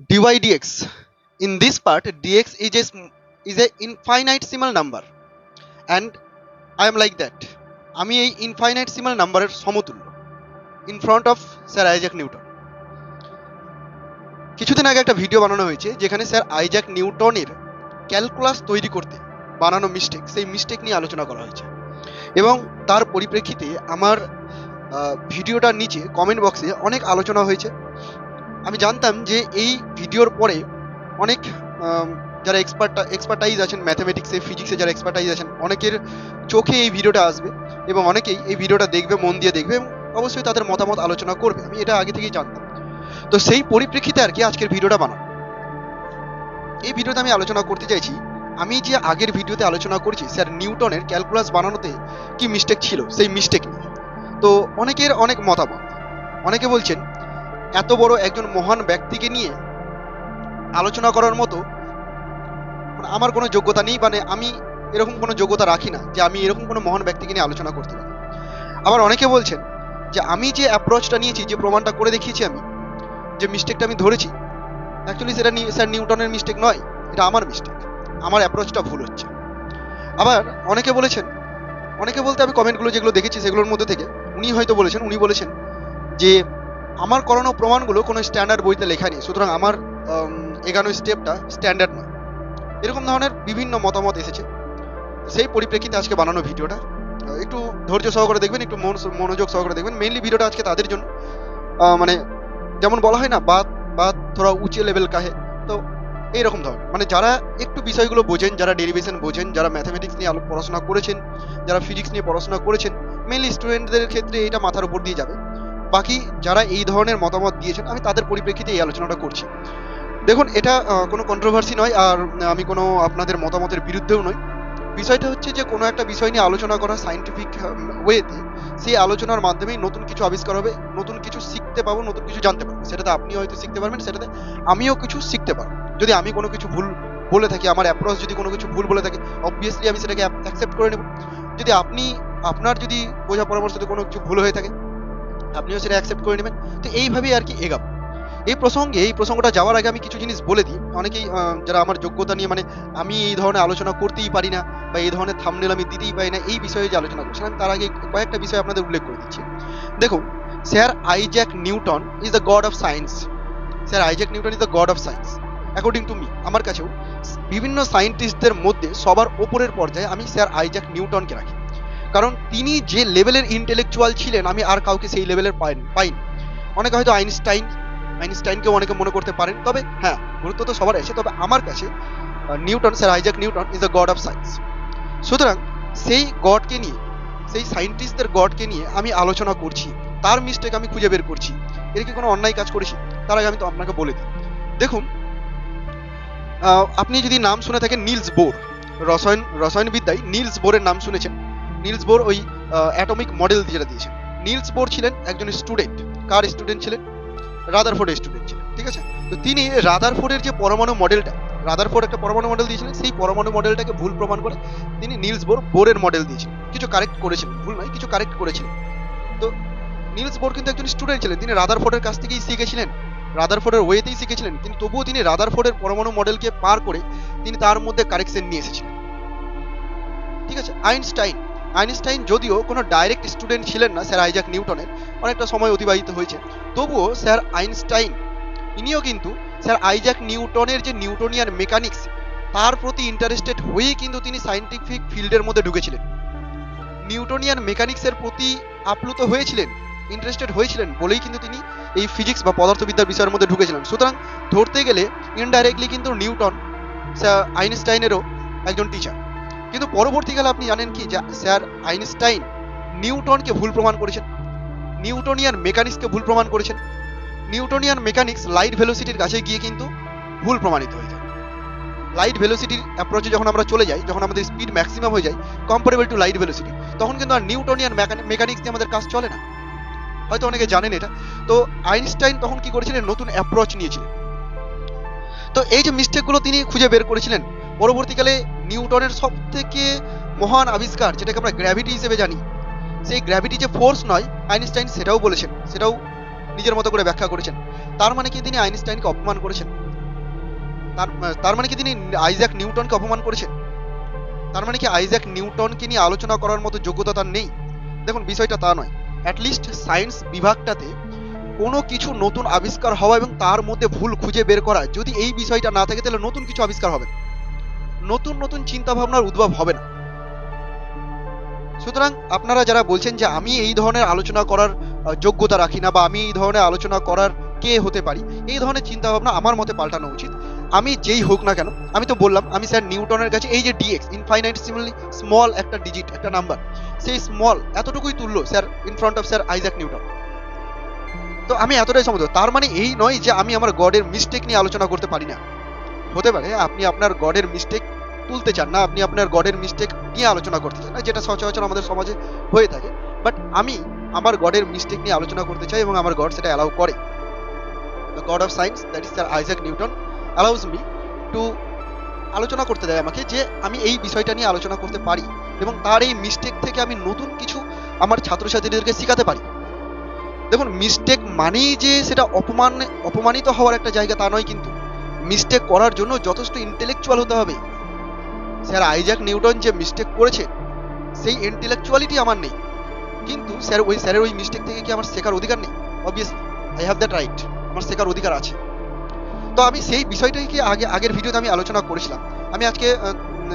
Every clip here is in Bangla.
dy dx. In this part, dx is a, is a infinitesimal number and I am like that. আমি এই ইনফাইনাইটসিমাল নাম্বারের সমতুল্য in front of sir Isaac Newton কিছুদিন আগে একটা ভিডিও বানানো হয়েছে যেখানে স্যার আইজ্যাক নিউটনের ক্যালকুলাস তৈরি করতে বানানো মিস্টেক সেই মিস্টেক নিয়ে আলোচনা করা হয়েছে এবং তার পরিপ্রেক্ষিতে আমার ভিডিওটার নিচে কমেন্ট বক্সে অনেক আলোচনা হয়েছে আমি জানতাম যে এই ভিডিওর পরে অনেক যারা এক্সপার্ট এক্সপার্টাইজ আছেন ম্যাথামেটিক্সে ফিজিক্সে যারা এক্সপার্টাইজ আছেন, অনেকের চোখে এই ভিডিওটা আসবে এবং অনেকেই এই ভিডিওটা দেখবে, মন দিয়ে দেখবে এবং অবশ্যই তাদের মতামত আলোচনা করবে। আমি এটা আগে থেকেই জানতাম। তো সেই পরিপ্রেক্ষিতে আর কি আজকের ভিডিওটা বানানো এই ভিডিওতে আমি আলোচনা করতে চাইছি, আমি যে আগের ভিডিওতে আলোচনা করেছি, স্যার নিউটনের ক্যালকুলাস বানানোতে কি মিস্টেক ছিল? সেই মিস্টেক নিয়ে। তো অনেকের অনেক মতামত। অনেকে বলছেন এত বড় একজন মহান ব্যক্তিকে নিয়ে আলোচনা করার মতো মানে আমার কোনো যোগ্যতা নেই মানে আমি এরকম কোনো যোগ্যতা রাখি না যে আমি এরকম কোনো মহান ব্যক্তিকে নিয়ে আলোচনা করতে পারি। আবার অনেকে বলছেন যে আমি যে অ্যাপ্রোচটা নিয়েছি, যে প্রমাণটা করে দেখিয়েছি আমি, যে মিস্টেকটা আমি ধরেছি অ্যাকচুয়ালি সেটা স্যার নিউটনের মিস্টেক নয়, এটা আমার মিস্টেক আমার অ্যাপ্রোচটা ভুল হচ্ছে। আবার অনেকে বলেছেন, অনেকে বলতে আমি কমেন্টগুলো যেগুলো দেখেছি সেগুলোর মধ্যে থেকে, উনি হয়তো বলেছেন, উনি বলেছেন যে আমার করানো প্রমাণগুলো কোনো স্ট্যান্ডার্ড বইতে লেখা নেই, সুতরাং আমার এগানো স্টেপটা স্ট্যান্ডার্ড নয়। এরকম ধরনের বিভিন্ন মতামত এসেছে। সেই পরিপ্রেক্ষিতে আজকে বানানো ভিডিওটা। একটু ধৈর্য সহকারে দেখবেন, একটু মন মনোযোগ সহকারে দেখবেন। মেইনলি ভিডিওটা আজকে তাদের জন্য। মানে যেমন বলা হয় না, বাদ বাদ থোড়া উঁচে লেভেল কাহে। তো এইরকম ধরনের। মানে যারা একটু বিষয়গুলো বোঝেন, যারা ডেরিভেশন বোঝেন, যারা ম্যাথামেটিক্স নিয়ে আলো, পড়াশোনা করেছেন, যারা ফিজিক্স নিয়ে পড়াশোনা করেছেন মেইনলি স্টুডেন্টদের ক্ষেত্রে এটা মাথার উপর দিয়ে যাবে। বাকি যারা এই ধরনের মতামত দিয়েছেন, আমি তাদের পরিপ্রেক্ষিতে এই আলোচনাটা করছি। দেখুন, এটা কোনো কন্ট্রোভার্সি নয়, আর আমি কোনো আপনাদের মতামতের বিরুদ্ধেও নই। বিষয়টা হচ্ছে যে, কোনো একটা বিষয় নিয়ে আলোচনা করা সাইন্টিফিক ওয়েতে সেই আলোচনার মাধ্যমেই নতুন কিছু আবিষ্কার হবে, নতুন কিছু শিখতে পাবো, নতুন কিছু জানতে পারব। সেটাতে আপনি হয়তো শিখতে পারবেন, সেটাতে আমিও কিছু শিখতে পারব। যদি আমি কোনো কিছু ভুল বলে থাকি, আমার অ্যাপ্রোচ যদি কোনো কিছু ভুল বলে থাকি অবভিয়াসলি আমি সেটাকে অ্যাকসেপ্ট করে নেব। যদি আপনি, আপনার যদি বোঝা পরামর্শতে কোনো কিছু ভুল হয়ে থাকে আপনিও সেটা অ্যাকসেপ্ট করে নেবেন। তো এইভাবেই আর কি এগাবো। এই প্রসঙ্গে, এই প্রসঙ্গটা যাওয়ার আগে আমি কিছু জিনিস বলে দিই। অনেকেই যারা আমার যোগ্যতা নিয়ে মানে আমি এই ধরনের আলোচনা করতেই পারি না বা এই ধরনের থামনেল আমি দিতেই পারি না, এই বিষয়ে যে আলোচনা করছিলাম, তার আগে কয়েকটা বিষয় আপনাদের উল্লেখ করে দিচ্ছি। দেখুন, sir Isaac Newton is the god of science sir Isaac Newton is the god of science according to me আমার কাছেও বিভিন্ন সায়েন্টিস্টদের মধ্যে সবার ওপরের পর্যায়ে আমি স্যার আইজ্যাক নিউটনকে রাখি। কারণ তিনি যে লেভেলের ইন্টেলেকচুয়াল ছিলেন, আমি আর কাউকে সেই লেভেলের পাইনি পাইনি। অনেকে হয়তো আইনস্টাইন আইনস্টাইনকেও অনেকে মনে করতে পারেন, তবে হ্যাঁ গুরুত্ব তো সবার আছে। তবে আমার কাছে Newton, sir Isaac Newton is the god of science সুতরাং সেই গডকে নিয়ে, সেই সায়েন্টিস্টদের গডকে নিয়ে আমি আলোচনা করছি। তার মিস্টেক আমি খুঁজে বের করছি। এর কি কোনো অন্যায় কাজ করেছি? তার আগে আমি তো আপনাকে বলে দিই। দেখুন আপনি যদি নাম শুনে থাকেন নীলস বোর, রসায়ন রসায়নবিদ্যায় নীলস বোরের নাম শুনেছেন। নীলস বোর ওই অ্যাটমিক মডেল যেটা দিয়েছেন নীলস বোর ছিলেন একজন স্টুডেন্ট কার স্টুডেন্ট ছিলেন? রাদারফোর্ডের স্টুডেন্ট ছিলেন, ঠিক আছে? তো তিনি রাদারফোর্ডের যে পরমাণু মডেলটা রাদারফোর্ড একটা পরমাণু মডেল দিয়েছিলেন, সেই পরমাণু মডেলটাকে ভুল প্রমাণ করে তিনি নীলস বোর বোরের মডেল দিয়েছিলেন। কিছু কারেক্ট করেছিলেন, ভুল নয়, কিছু কারেক্ট করেছিলেন। তো নীলস বোর কিন্তু একজন স্টুডেন্ট ছিলেন, তিনি রাদারফোর্ডের কাছ থেকেই শিখেছিলেন। রাদারফোর্ডের ওয়েতেই শিখেছিলেন কিন্তু তবুও তিনি রাদারফোর্ডের পরমাণু মডেলকে পার করে তিনি তার মধ্যে কারেকশন নিয়ে এসেছিলেন। ঠিক আছে? আইনস্টাইন আইনস্টাইন যদিও কোনো ডাইরেক্ট স্টুডেন্ট ছিলেন না স্যার আইজাক নিউটনের, অনেকটা সময় অতিবাহিত হয়েছে। তবুও স্যার আইনস্টাইন, ইনিও কিন্তু স্যার আইজাক নিউটনের যে নিউটনিয়ান মেকানিক্স, তার প্রতি ইন্টারেস্টেড হয়েই কিন্তু তিনি সায়েন্টিফিক ফিল্ডের মধ্যে ঢুকেছিলেন। নিউটনিয়ান মেকানিক্সের প্রতি আপ্লুত হয়েছিলেন, ইন্টারেস্টেড হয়েছিলেন বলেই কিন্তু তিনি এই ফিজিক্স বা পদার্থবিদ্যার বিষয়ের মধ্যে ঢুকেছিলেন। সুতরাং ধরতে গেলে ইনডাইরেক্টলি কিন্তু নিউটন, স্যার আইনস্টাইনেরও একজন টিচার কিন্তু পরবর্তীকালে আপনি জানেন কি, যে স্যার আইনস্টাইন নিউটনকে ভুল প্রমাণ করেছেন, নিউটনিয়ান মেকানিক্সকে ভুল প্রমাণ করেছেন, নিউটনিয়ান মেকানিক্স লাইট ভেলোসিটির কাছে গিয়ে কিন্তু ভুল প্রমাণিত হয়ে যায়। লাইট ভেলোসিটির অ্যাপ্রোচে যখন আমরা চলে যাই, যখন আমাদের স্পিড ম্যাক্সিমাম হয়ে যায় কম্পারেবল টু লাইট ভেলোসিটি তখন কিন্তু আর নিউটনিয়ান মেকানিক্স দিয়ে আমাদের কাজ চলে না। হয়তো অনেকে জানেন এটা। তো আইনস্টাইন তখন কি করেছিলেন? নতুন অ্যাপ্রোচ নিয়েছিলেন। তো এই যে মিস্টেকগুলো তিনি খুঁজে বের করেছিলেন পরবর্তীকালে নিউটনের সব থেকে মহান আবিষ্কার, যেটাকে আমরা গ্র্যাভিটি হিসেবে জানি, সেই গ্র্যাভিটি যে ফোর্স নয়, আইনস্টাইন সেটাও বলেছেন, সেটাও নিজের মতো করে ব্যাখ্যা করেছেন। তার মানে কি তিনি আইনস্টাইনকে অপমান করেছেন? তার তার মানে কি তিনি আইজ্যাক নিউটনকে অপমান করেছেন? তার মানে কি আইজ্যাক নিউটনকে নিয়ে আলোচনা করার মতো যোগ্যতা তার নেই? দেখুন, বিষয়টা তা নয়। অ্যাটলিস্ট সায়েন্স বিভাগটাতে কোনো কিছু নতুন আবিষ্কার হওয়া এবং তার মধ্যে ভুল খুঁজে বের করা, যদি এই বিষয়টা না থাকে, তাহলে নতুন কিছু আবিষ্কার হবে না। নতুন নতুন চিন্তা ভাবনার উদ্ভব হবে না। সুতরাং আপনারা যারা বলছেন যে আমি এই ধরনের আলোচনা করার যোগ্যতা রাখি না বা আমি এই ধরনের আলোচনা করার কে হতে পারি, এই ধরনের চিন্তা ভাবনা আমার মতে পাল্টানো উচিত। আমি যেই হোক না কেন, আমি তো বললাম, আমি স্যার নিউটনের কাছে, এই যে ডিএক্স ইনফাইনাইটসিমালি স্মল একটা ডিজিট একটা নাম্বার সেই স্মল এতটুকুই তুললো sir in front of sir Isaac Newton তো আমি এতটাই সমুদ্র তার মানে এই নয় যে আমি আমার গডের মিস্টেক নিয়ে আলোচনা করতে পারি না। হতে পারে, আপনি আপনার গডের মিস্টেক তুলতে চান না, আপনি আপনার গডের মিস্টেক নিয়ে আলোচনা করতে চান না যেটা সচরাচর আমাদের সমাজে হয়ে থাকে। বাট আমি আমার গডের মিস্টেক নিয়ে আলোচনা করতে চাই এবং আমার গড সেটা অ্যালাউ করে। The god of science that is sir Isaac Newton allows me to আলোচনা করতে দেয় আমাকে যে আমি এই বিষয়টা নিয়ে আলোচনা করতে পারি এবং তার এই মিস্টেক থেকে আমি নতুন কিছু আমার ছাত্রছাত্রীদেরকে শেখাতে পারি। দেখুন মিস্টেক মানেই যে সেটা অপমান, অপমানিত হওয়ার একটা জায়গা তা নয় কিন্তু মিস্টেক করার জন্য যথেষ্ট ইন্টেলেকচুয়াল হতে হবে। স্যার আইজাক নিউটন যে মিস্টেক করেছে, সেই ইন্টেলেকচুয়ালিটি আমার নেই। কিন্তু স্যার, ওই স্যারের ওই মিস্টেক থেকে কি আমার শেখার অধিকার নেই? Obviously I have that right আমার শেখার অধিকার আছে। তো আমি সেই বিষয়টাকে আগে, আগের ভিডিওতে আমি আলোচনা করেছিলাম। আমি আজকে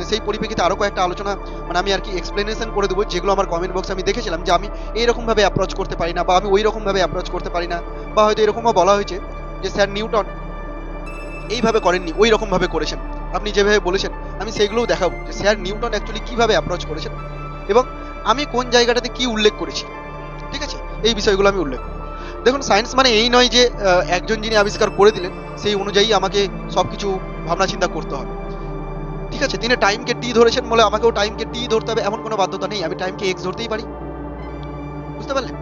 সেই পরিপ্রেক্ষিতে আরও কয়েকটা আলোচনা মানে আমি আর কি এক্সপ্লেনেশন করে দেবো, যেগুলো আমার কমেন্ট বক্সে আমি দেখেছিলাম, যে আমি এইরকমভাবে অ্যাপ্রোচ করতে পারি না, বা আমি ওই রকমভাবে অ্যাপ্রোচ করতে পারি না, বা হয়তো এরকমও বলা হয়েছে যে স্যার নিউটন এইভাবে করেননি ওই রকমভাবে করেছেন। আপনি যেভাবে বলেছেন, আমি সেগুলোও দেখাবো যে স্যার নিউটন অ্যাকচুয়ালি কীভাবে অ্যাপ্রোচ করেছেন এবং আমি কোন জায়গাটাতে কি উল্লেখ করেছি, ঠিক আছে? এই বিষয়গুলো আমি উল্লেখ দেখুন সায়েন্স মানে এই নয় যে একজন যিনি আবিষ্কার করে দিলেন, সেই অনুযায়ী আমাকে সব কিছু ভাবনা চিন্তা করতে হবে। ঠিক আছে, তিনি টাইমকে টি ধরেছেন বলে আমাকেও টাইমকে টি ধরতে হবে, এমন কোনো বাধ্যতা নেই। আমি টাইমকে এক্স ধরতেই পারি। বুঝতে পারলেন?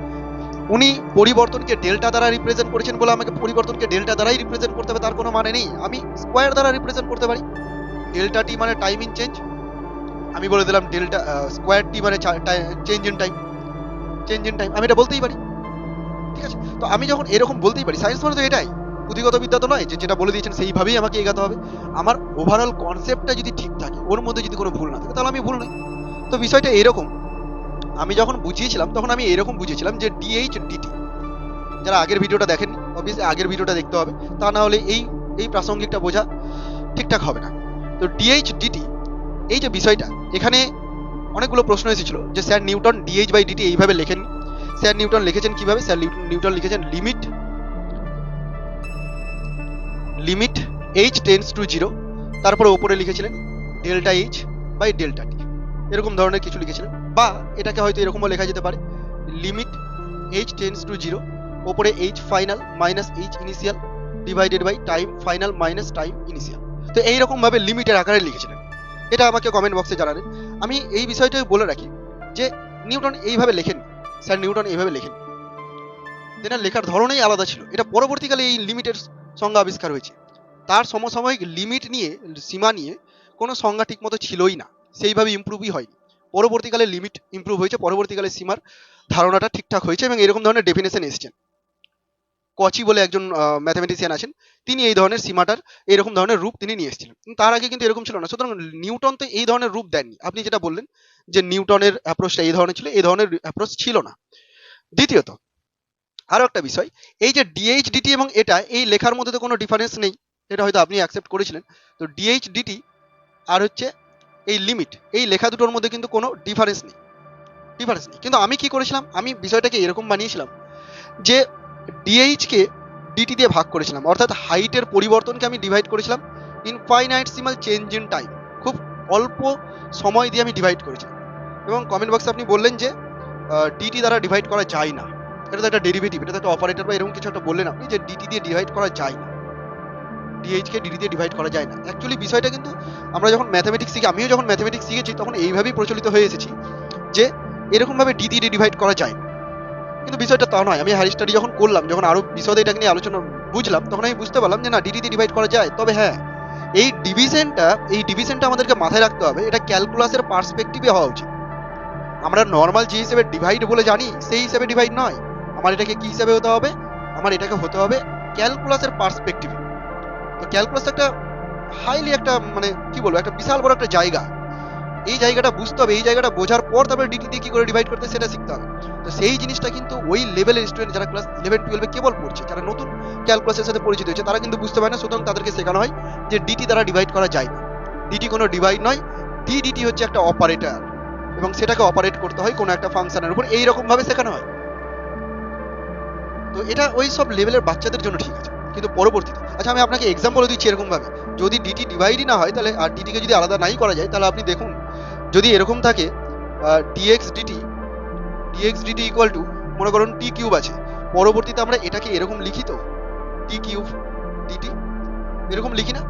উনি পরিবর্তনকে ডেল্টা দ্বারা রিপ্রেজেন্ট করেছেন বলে আমাকে পরিবর্তনকে ডেল্টা দ্বারাই রিপ্রেজেন্ট করতে হবে, তার কোনো মানে নেই। আমি স্কোয়ার দ্বারা রিপ্রেজেন্ট করতে পারি। ডেল্টা টি মানে টাইম চেঞ্জ আমি বলে দিলাম ডেল্টা স্কোয়ার টি মানে change in time change in time আমি এটা বলতেই পারি। ঠিক আছে? তো আমি যখন এরকম বলতেই পারি সায়েন্স মানে তো এটাই। পুঁথিগত বিদ্যা তো নয় যে যেটা বলে দিয়েছেন সেইভাবেই আমাকে এগাতে হবে। আমার ওভারঅল কনসেপ্টটা যদি ঠিক থাকে, ওর মধ্যে যদি কোনো ভুল না থাকে, তাহলে আমি ভুল নই। তো বিষয়টা এরকম। আমি যখন বুঝিয়েছিলাম, তখন আমি এরকম বুঝিয়েছিলাম যে ডিএইচ ডিটি যারা আগের ভিডিওটা দেখেননি অবভিয়াসলি আগের ভিডিওটা দেখতে হবে। তা না হলে এই এই প্রাসঙ্গিকটা বোঝা ঠিকঠাক হবে না। তো ডিএইচ ডিটি এই যে বিষয়টা, এখানে অনেকগুলো প্রশ্ন এসেছিল যে sir Newton DH by DT এইভাবে লেখেন স্যার নিউটন লিখেছেন কীভাবে? স্যার নিউটন লিখেছেন limit limit H tends to zero, তারপরে ওপরে লিখেছিলেন delta H by delta T এরকম ধরনের কিছু লিখেছিলেন। বা এটাকে হয়তো এরকমও লেখা যেতে পারে। Limit H tends to zero ওপরে H final minus H initial divided by time final minus time initial তো এইরকমভাবে লিমিটের আকারে লিখেছিলেন। এটা আমাকে কমেন্ট বক্সে জানাবেন আমি এই বিষয়টা বলে রাখি যে, নিউটন এইভাবে লেখেন স্যার নিউটন এইভাবে লেখেন তেনার লেখার ধরনই আলাদা ছিল। এটা পরবর্তীকালে এই লিমিটের সংজ্ঞা আবিষ্কার হয়েছে। তার সমসাময়িক লিমিট নিয়ে, সীমা নিয়ে কোনো সংজ্ঞা ঠিকমতো ছিলই না। সেইভাবে ইমপ্রুভই হয়নি। পরবর্তীকালে লিমিট ইমপ্রুভ হয়েছে, পরবর্তীকালে সীমার ধারণাটা ঠিকঠাক হয়েছে এবং এরকম ধরনের ডেফিনেশন এসেছেন কচি বলে একজন ম্যাথামেটিশিয়ান আছেন, তিনি এই ধরনের সীমাটার এরকম ধরনের রূপ তিনি নিয়ে এসেছিলেন। তার আগে কিন্তু এরকম ছিল না। সুতরাং নিউটন তো এই ধরনের রূপ দেননি আপনি যেটা বললেন যে নিউটনের অ্যাপ্রোচটা এই ধরনের ছিল, এই ধরনের অ্যাপ্রোচ ছিল না। দ্বিতীয়ত আরও একটা বিষয়, এই যে ডিএইচ ডিটি এবং এটা, এই লেখার মধ্যে তো কোনো ডিফারেন্স নেই, এটা হয়তো আপনি অ্যাকসেপ্ট করেছিলেন। তো ডিএইচ ডিটি আর হচ্ছে এই লিমিট এই লেখা দুটোর মধ্যে কিন্তু কোনো ডিফারেন্স নেই। ডিফারেন্স নেই। কিন্তু আমি কি করেছিলাম? আমি বিষয়টাকে এরকম বানিয়েছিলাম যে ডিএইচকে ডিটি দিয়ে ভাগ করেছিলাম। অর্থাৎ হাইটের পরিবর্তনকে আমি ডিভাইড করেছিলাম ইনফাইনাইটসিমাল চেঞ্জ ইন টাইম খুব অল্প সময় দিয়ে আমি ডিভাইড করেছিলাম। এবং কমেন্ট বক্সে আপনি বললেন যে ডিটি দ্বারা ডিভাইড করা যায় না। এটা তো একটা ডেরিভেটিভ এটা তো একটা অপারেটর বা এরকম কিছু একটা বললেন আপনি যে ডিটি দিয়ে ডিভাইড করা যায় না। ডিএইচকে ডিটি দিয়ে ডিভাইড করা যায় না। অ্যাকচুয়ালি বিষয়টা কিন্তু আমরা যখন ম্যাথামেটিক্স শিখি, আমিও যখন ম্যাথামেটিক্স শিখেছি, তখন এইভাবেই প্রচলিত হয়ে এসেছি যে এরকমভাবে ডি দিয়ে ডিভাইড করা যায়। কিন্তু বিষয়টা তা নয়। আমি হায়ার স্টাডি যখন করলাম, যখন আরও বিশদে এটাকে নিয়ে আলোচনা বুঝলাম, তখন আমি বুঝতে পারলাম যে না ডিডি দিয়ে ডিভাইড করা যায়। তবে হ্যাঁ এই ডিভিশনটা এই ডিভিশনটা আমাদেরকে মাথায় রাখতে হবে। এটা ক্যালকুলাসের পার্সপেক্টিভে হওয়া উচিত। আমরা নর্মাল যে হিসেবে ডিভাইড বলে জানি, সেই হিসেবে ডিভাইড নয়। আমার এটাকে কি হিসেবে হতে হবে? আমার এটাকে হতে হবে ক্যালকুলাসের পার্সপেক্টিভে ক্যালকুলাস একটা হাইলি একটা মানে কি বলব, একটা বিশাল বড় একটা জায়গা। এই জায়গাটা বুঝতে হবে, এই জায়গাটা বোঝার পর তারপরে ডিটি দিয়ে কি করে ডিভাইড করতে সেটা শিখতে হবে। তো সেই জিনিসটা কিন্তু ওই লেভেলের স্টুডেন্ট যারা ক্লাস ইলেভেন টুয়েলভে কেবল পড়ছে, যারা নতুন ক্যালকুলাসের সাথে পরিচিত হয়েছে, তারা কিন্তু বুঝতে পারে না, সুতরাং তাদেরকে শেখানো হয় যে ডিটি দ্বারা ডিভাইড করা যায় না। ডিটি কোনো ডিভাইড নয় ডি ডিটি হচ্ছে একটা অপারেটার এবং সেটাকে অপারেট করতে হয় কোনো একটা ফাংশনের উপর, এইরকমভাবে শেখানো হয়। তো এটা ওই সব লেভেলের বাচ্চাদের জন্য ঠিক আছে। কিন্তু পরবর্তীতে আচ্ছা আমি আপনাকে এক্সাম্পল দিচ্ছি এরকম ভাবে যদি ডিটি ডিভাইডই না হয়, তাহলে আর ডিটিকে যদি আলাদা নাই করা যায়, তাহলে আপনি দেখুন, যদি এরকম থাকে DX DT DX DT equal to মনে করুন টি কিউব আছে। পরবর্তীতে আমরা এটাকে এরকম লিখি তো টি কিউব ডিটি এরকম লিখি না?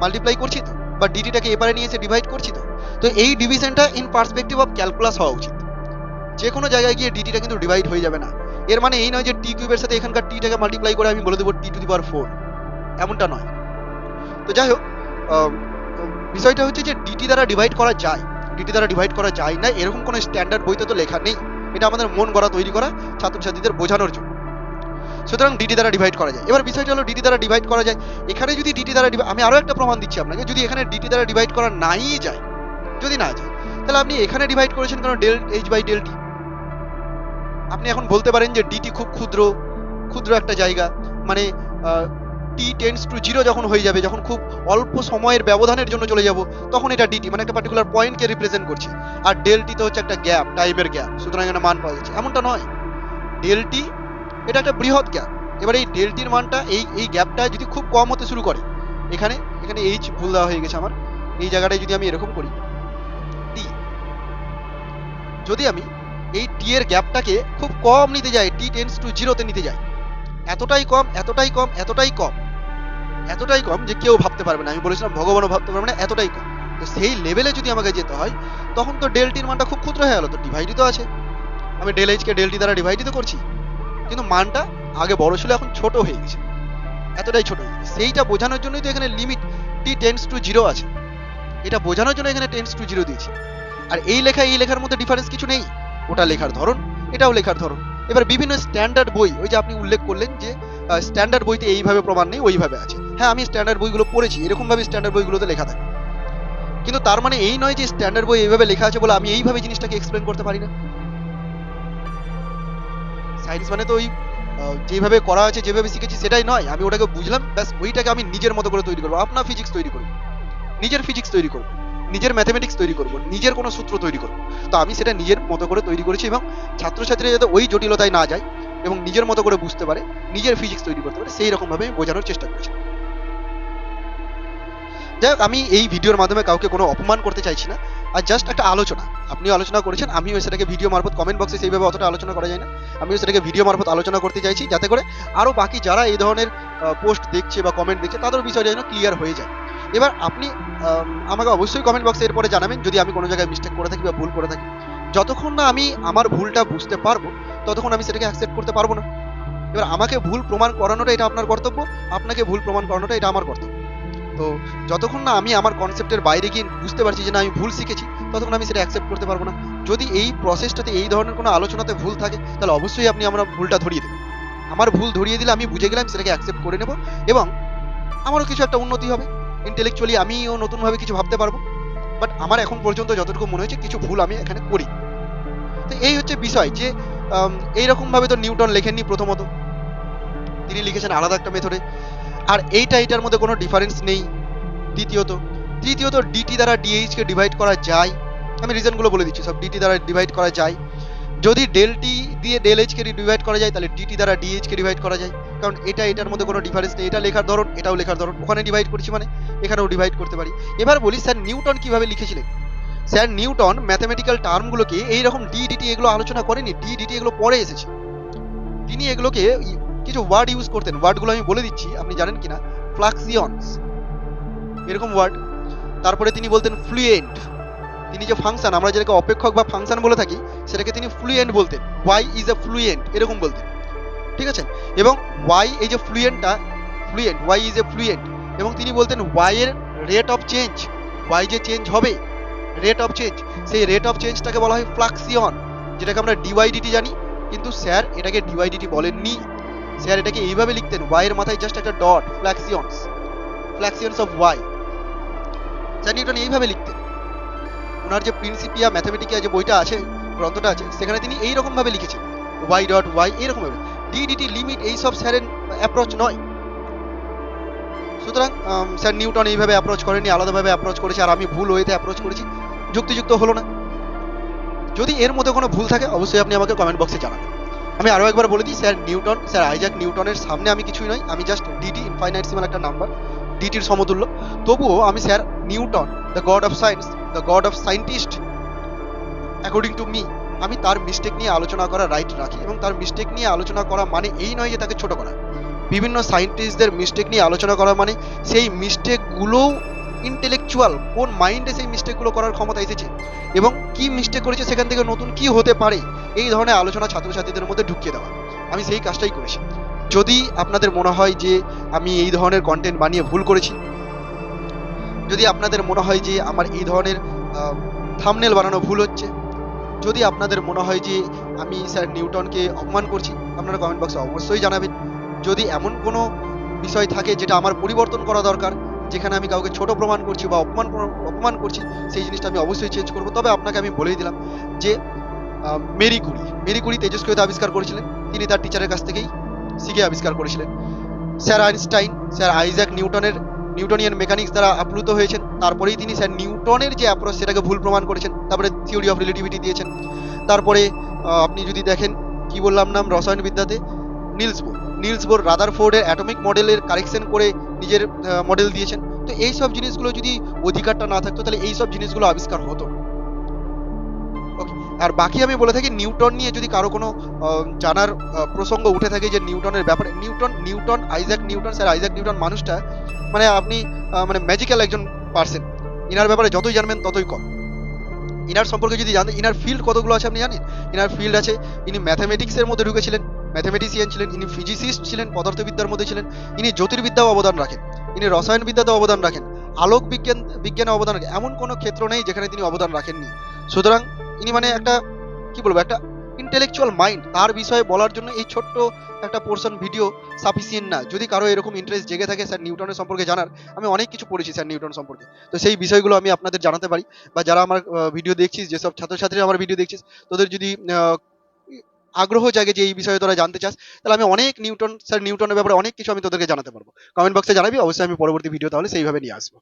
মাল্টিপ্লাই করছি তো, বা ডিটিটাকে এপারে নিয়ে এসে ডিভাইড করছি তো। তো এই ডিভিশনটা ইন পার্সপেক্টিভ অফ ক্যালকুলাস হওয়া উচিত। যে কোনো জায়গায় গিয়ে ডিটিটা কিন্তু ডিভাইড হয়ে যাবে না। এর মানে এই নয় যে টি কিউবের সাথে এখানকার টিটাকে মাল্টিপ্লাই করে আমি বলে দেবো টি টু দি পাওয়ার ফোর এমনটা নয়। তো যাই হোক বিষয়টা হচ্ছে যে ডিটি দ্বারা ডিভাইড করা যায়। ডিটি দ্বারা ডিভাইড করা যায় না, এরকম কোনো স্ট্যান্ডার্ড বইতে তো লেখা নেই। এটা আমাদের মন গড়া তৈরি করা, ছাত্রছাত্রীদের বোঝানোর জন্য। সুতরাং ডিটি দ্বারা ডিভাইড করা যায়। এবার বিষয়টা হলো ডিটি দ্বারা ডিভাইড করা যায়। এখানে যদি ডিটি দ্বারা আমি আরও একটা প্রমাণ দিচ্ছি আপনাকে। যদি এখানে ডিটি দ্বারা ডিভাইড করা নাই যায়, যদি না যায়, তাহলে আপনি এখানে ডিভাইড করেছেন কারণ del H by del T আপনি এখন বলতে পারেন যে ডিটি খুব ক্ষুদ্র ক্ষুদ্র একটা জায়গা। মানে টি টেন্স টু জিরো যখন হয়ে যাবে, যখন খুব অল্প সময়ের ব্যবধানের জন্য চলে যাব, তখন এটা ডিটি মানে একটা পার্টিকুলার পয়েন্টকে রিপ্রেজেন্ট করছে। আর ডেলটি তো হচ্ছে একটা গ্যাপ টাইমের গ্যাপ সুতরাং এখানে মান পাওয়া যাচ্ছে। এমনটা নয়। ডেলটি এটা একটা বৃহৎ গ্যাপ এবার এই ডেলটির মানটা, এই এই গ্যাপটা যদি খুব কম হতে শুরু করে, এখানে এখানে এইচ ভুল দেওয়া হয়ে গেছে আমার। এই জায়গাটায় যদি আমি এরকম করি টি যদি আমি এই টি এর গ্যাপটাকে খুব কম নিতে যায় টি টেন্স টু জিরোতে নিতে যায়। এতটাই কম এতটাই কম এতটাই কম এতটাই কম যে কেউ ভাবতে পারবে না। আমি বলেছিলাম, ভগবানও ভাবতে পারবে না, এতটাই কম। তো সেই লেভেলে যদি আমাকে যেতে হয়, তখন তো ডেলটির মানটা খুব ক্ষুদ্র হয়ে গেল। তো ডিভাইডই তো আছে। আমি ডেল এইচকে ডেলটি দ্বারা ডিভাইডই তো করছি। কিন্তু মানটা আগে বড় ছিল, এখন ছোট হয়ে গেছে। এতটাই ছোট সেইটা বোঝানোর জন্যই তো এখানে limit T tends to zero আছে। এটা বোঝানোর জন্য এখানে টেন্স টু জিরো দিয়েছি। আর এই লেখা, এই লেখার মধ্যে ডিফারেন্স কিছু নেই। ওটা লেখার ধরন, এটাও লেখার ধরন। এবার বিভিন্ন স্ট্যান্ডার্ড বই, ওই যে আপনি উল্লেখ করলেন যে স্ট্যান্ডার্ড বইতে এইভাবে প্রমাণ নেই, ওইভাবে আছে। হ্যাঁ আমি স্ট্যান্ডার্ড বইগুলো পড়েছি, এরকমভাবে স্ট্যান্ডার্ড বইগুলোতে লেখা থাকে। কিন্তু তার মানে এই নয় যে স্ট্যান্ডার্ড বই এইভাবে লেখা আছে বলে আমি এইভাবে জিনিসটাকে এক্সপ্লেন করতে পারি না। সায়েন্স মানে তো ওই যেভাবে করা আছে, যেভাবে শিখেছি সেটাই নয়। আমি ওটাকে বুঝলাম, ব্যাস, ওইটাকে আমি নিজের মতো করে তৈরি করব। আপনার ফিজিক্স তৈরি করব নিজের ফিজিক্স তৈরি করব নিজের ম্যাথমেটিক্স তৈরি করব, নিজের কোনো সূত্র তৈরি করব। তো আমি সেটা নিজের মতো করে তৈরি করেছি এবং ছাত্রছাত্রীরা যাতে ওই জটিলতায় না যায় এবং নিজের মতো করে বুঝতে পারে, নিজের ফিজিক্স তৈরি করতে পারে সেই রকম ভাবে আমি বোঝানোর চেষ্টা করেছি। যাই হোক আমি এই ভিডিওর মাধ্যমে কাউকে কোনো অপমান করতে চাইছি না, আর জাস্ট একটা আলোচনা। আপনিও আলোচনা করেছেন, আমিও সেটাকে ভিডিও মারফত কমেন্ট বক্সে সেইভাবে অতটা আলোচনা করা যায় না। আমিও সেটাকে ভিডিও মারফত আলোচনা করতে চাইছি, যাতে করে আরও বাকি যারা এই ধরনের পোস্ট দেখছে বা কমেন্ট দেখছে তাদের বিষয়টা যেন ক্লিয়ার হয়ে যায়। এবার আপনি আমাকে অবশ্যই কমেন্ট বক্সে এরপরে জানাবেন, যদি আমি কোনো জায়গায় মিস্টেক করে থাকি বা ভুল করে থাকি। যতক্ষণ না আমি আমার ভুলটা বুঝতে পারব, ততক্ষণ আমি সেটাকে অ্যাকসেপ্ট করতে পারব না। এবার আমাকে ভুল প্রমাণ করানোটা এটা আপনার কর্তব্য, আপনাকে ভুল প্রমাণ করানোটা এটা আমার কর্তব্য। তো যতক্ষণ না আমি আমার কনসেপ্টের বাইরে গিয়ে বুঝতে পারছি যে না, আমি ভুল শিখেছি, ততক্ষণ আমি সেটা অ্যাকসেপ্ট করতে পারব না। যদি এই প্রসেসটাতে এই ধরনের কোনো আলোচনাতে ভুল থাকে, তাহলে অবশ্যই আপনি আমার ভুলটা ধরিয়ে দেবেন। আমার ভুল ধরিয়ে দিলে আমি বুঝে গেলাম, সেটাকে অ্যাকসেপ্ট করে নেব এবং আমারও কিছু একটা উন্নতি হবে। ইন্টেলেকচুয়ালি আমিও নতুনভাবে কিছু ভাবতে পারব। বাট আমার এখন পর্যন্ত যতটুকু মনে হয়েছে, কিছু ভুল আমি এখানে করি। তো এই হচ্ছে বিষয় যে এইরকমভাবে তো নিউটন লেখেননি প্রথমত। তিনি লিখেছেন আলাদা একটা মেথডে আর এইটা এটার মধ্যে কোনো ডিফারেন্স নেই। দ্বিতীয়ত, তৃতীয়ত ডিটি দ্বারা ডিএইচ কে ডিভাইড করা যায়। আমি রিজনগুলো বলে দিচ্ছি, সব ডিটি দ্বারা ডিভাইড করা যায়। যদি ডেল টি দিয়ে ডেল এইচ কে ডিভাইড করা যায়, তাহলে ডিটি দ্বারা ডিএইচ কে ডিভাইড করা যায়। কারণ এটা, এটার মধ্যে কোনো ডিফারেন্স নেই। এটা লেখার ধরন, এটাও লেখার ধরন। ওখানে ডিভাইড করছি মানে এখানেও ডিভাইড করতে পারি। এবার বলি স্যার নিউটন কীভাবে লিখেছিলেন? স্যার নিউটন ম্যাথমেটিক্যাল টার্মগুলোকে এইরকম ডি ডিটি এগুলো আলোচনা করেনি। ডি ডিটি এগুলো পরে এসেছে। তিনি এগুলোকে কিছু ওয়ার্ড ইউজ করতেন। ওয়ার্ডগুলো আমি বলে দিচ্ছি, আপনি জানেন কিনা? ফ্লাক্সিয়নস এরকম ওয়ার্ড তারপরে তিনি বলতেন ফ্লুয়েন্ট তিনি যে ফাংশন আমরা যেটাকে অপেক্ষক বা ফাংশন বলে থাকি, সেটাকে তিনি ফ্লুয়েন্ট বলতেন। ওয়াই ইজ এ ফ্লুয়েন্ট এরকম বলতেন। ঠিক আছে? এবং ওয়াই এই যে ফ্লুয়েন্টটা fluent Y is a fluent এবং তিনি বলতেন ওয়াই এর রেট অফ চেঞ্জ ওয়াই যে চেঞ্জ হবে রেট অফ চেঞ্জ সেই রেট অফ চেঞ্জটাকে বলা হয় ফ্লাক্সিয়ন যেটাকে আমরা ডিওয়াইডিটি জানি। কিন্তু স্যার এটাকে ডিওয়াইডিটি বলেননি। স্যার এটাকে এইভাবে লিখতেন ওয়াই এর মাথায় জাস্ট একটা dot fluxions fluxions of Y sir Newton এইভাবে লিখতেন। ওনার যে প্রিন্সিপিয়া ম্যাথামেটিকা যে বইটা আছে, গ্রন্থটা আছে, সেখানে তিনি এইরকম ভাবে লিখেছেন ওয়াই ডট ওয়াই এইরকম ভাবে ডিডিটি লিমিট এইসব স্যারের অ্যাপ্রোচ নয়। সুতরাং স্যার নিউটন এইভাবে অ্যাপ্রোচ করেনি আলাদাভাবে অ্যাপ্রোচ করেছে, আর আমি ভুল ওয়েতে অ্যাপ্রোচ করেছি। যুক্তিযুক্ত হলো না। যদি এর মধ্যে কোনো ভুল থাকে, অবশ্যই আপনি আমাকে কমেন্ট বক্সে জানাবেন। আমি আরও একবার বলে দিই, স্যার নিউটন, স্যার আইজাক নিউটনের সামনে আমি কিছুই নই, আমি জাস্ট ডিটি ইনফাইনাইটসিমাল একটা নাম্বার ডিটির সমতুল্য। তবুও আমি sir Newton the god of science the god of scientist according to me আমি তার মিস্টেক নিয়ে আলোচনা করা রাইট রাখি এবং তার মিস্টেক নিয়ে আলোচনা করা মানে এই নয় যে তাকে ছোট করা। বিভিন্ন সায়েন্টিস্টদের মিস্টেক নিয়ে আলোচনা করা মানে সেই মিস্টেকগুলোও ইন্টেলেকচুয়াল কোন মাইন্ডে সেই মিস্টেকগুলো করার ক্ষমতা এসেছে এবং কি মিস্টেক করেছে সেখান থেকে নতুন কি হতে পারে এই ধরনের আলোচনা ছাত্রছাত্রীদের মধ্যে ঢুকিয়ে দেওয়া। আমি সেই কাজটাই করেছি। যদি আপনাদের মনে হয় যে আমি এই ধরনের কন্টেন্ট বানিয়ে ভুল করেছি, যদি আপনাদের মনে হয় যে আমার এই ধরনের থামনেল বানানো ভুল হচ্ছে, যদি আপনাদের মনে হয় যে আমি স্যার নিউটনকে অপমান করছি, আপনারা কমেন্ট বক্সে অবশ্যই জানাবেন। যদি এমন কোনো বিষয় থাকে যেটা আমার পরিবর্তন করা দরকার, যেখানে আমি কাউকে ছোট প্রমাণ করছি বা অপমান অপমান করছি, সেই জিনিসটা আমি অবশ্যই চেঞ্জ করব। তবে আপনাকে আমি বলেই দিলাম যে মেরি কুরি। মেরি কুরি তেজস্ক্রিয়তা আবিষ্কার করেছিলেন। তিনি তার টিচারের কাছ থেকেই শিখে আবিষ্কার করেছিলেন। স্যার আইনস্টাইন, স্যার আইজ্যাক নিউটনের নিউটনিয়ান মেকানিক্স দ্বারা আপ্লুত হয়েছেন। তারপরেই তিনি স্যার নিউটনের যে অ্যাপ্রোচ সেটাকে ভুল প্রমাণ করেছেন। তারপরে থিওরি অফ রিলেটিভিটি দিয়েছেন। তারপরে আপনি যদি দেখেন, কি বললাম নাম? রসায়নবিদ্যাতে নিলস বোর। নিলস বোর রাদার ফোর্ডের অ্যাটমিক মডেলের কারেকশন করে নিজের মডেল দিয়েছেন। তো এই সব জিনিসগুলো যদি অধিকারটা না থাকতো, তাহলে এই সব জিনিসগুলো আবিষ্কার হতো আর বাকি আমি বলে থাকি নিউটন নিয়ে যদি কারও কোনো জানার প্রসঙ্গ উঠে থাকে যে নিউটনের ব্যাপারে, Newton Newton, Isaac Newton, sir Isaac Newton মানুষটা মানে আপনি মানে ম্যাজিক্যাল একজন পার্সন ইনার ব্যাপারে যতই জানবেন ততই কম। ইনার সম্পর্কে যদি জানেন ইনার ফিল্ড কতগুলো আছে আপনি জানেন? ইনার ফিল্ড আছে, ইনি ম্যাথামেটিক্সের মধ্যে ঢুকেছিলেন ম্যাথামেটিশিয়ান ছিলেন, ইনি ফিজিসিস্ট ছিলেন, পদার্থবিদ্যার মধ্যে ছিলেন, ইনি জ্যোতির্বিদ্যাও অবদান রাখেন, ইনি রসায়নবিদ্যাতেও অবদান রাখেন আলোক বিজ্ঞান বিজ্ঞানে অবদান রাখেন, এমন কোনো ক্ষেত্র নেই যেখানে তিনি অবদান রাখেননি। সুতরাং ইনি মানে একটা, কি বলব, একটা ইন্টেলেকচুয়াল মাইন্ড তার বিষয়ে বলার জন্য এই ছোট্ট একটা পোর্শন ভিডিও সাফিসিয়েন্ট না। যদি কারও এরকম ইন্টারেস্ট জেগে থাকে স্যার নিউটনের সম্পর্কে জানার, আমি অনেক কিছু পড়েছি স্যার নিউটন সম্পর্কে। তো সেই বিষয়গুলো আমি আপনাদের জানাতে পারি। বা যারা আমার ভিডিও দেখছিস, যেসব ছাত্রছাত্রীরা আমার ভিডিও দেখছিস, তোদের যদি আগ্রহ জাগে যে এই বিষয়ে তোরা জানতে চাস, তাহলে আমি অনেক নিউটন স্যার নিউটনের ব্যাপারে অনেক কিছু আমি তোদেরকে জানাতে পারব। কমেন্ট বক্সে জানাবি, অবশ্যই আমি পরবর্তী ভিডিও তাহলে সেইভাবে নিয়ে আসব।